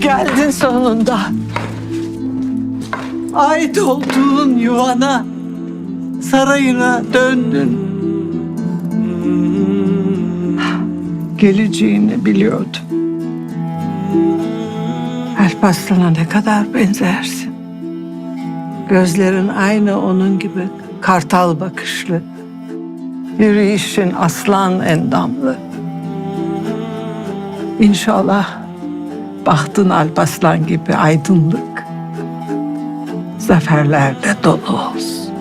geldin sonunda. Ait olduğun yuvana, sarayına döndün. Geleceğini biliyordum. Alparslan'a ne kadar benzersin. Gözlerin aynı onun gibi kartal bakışlı. Yürüyüşün aslan endamlı. İnşallah bahtın Alparslan gibi aydınlık, zaferlerle dolu olsun.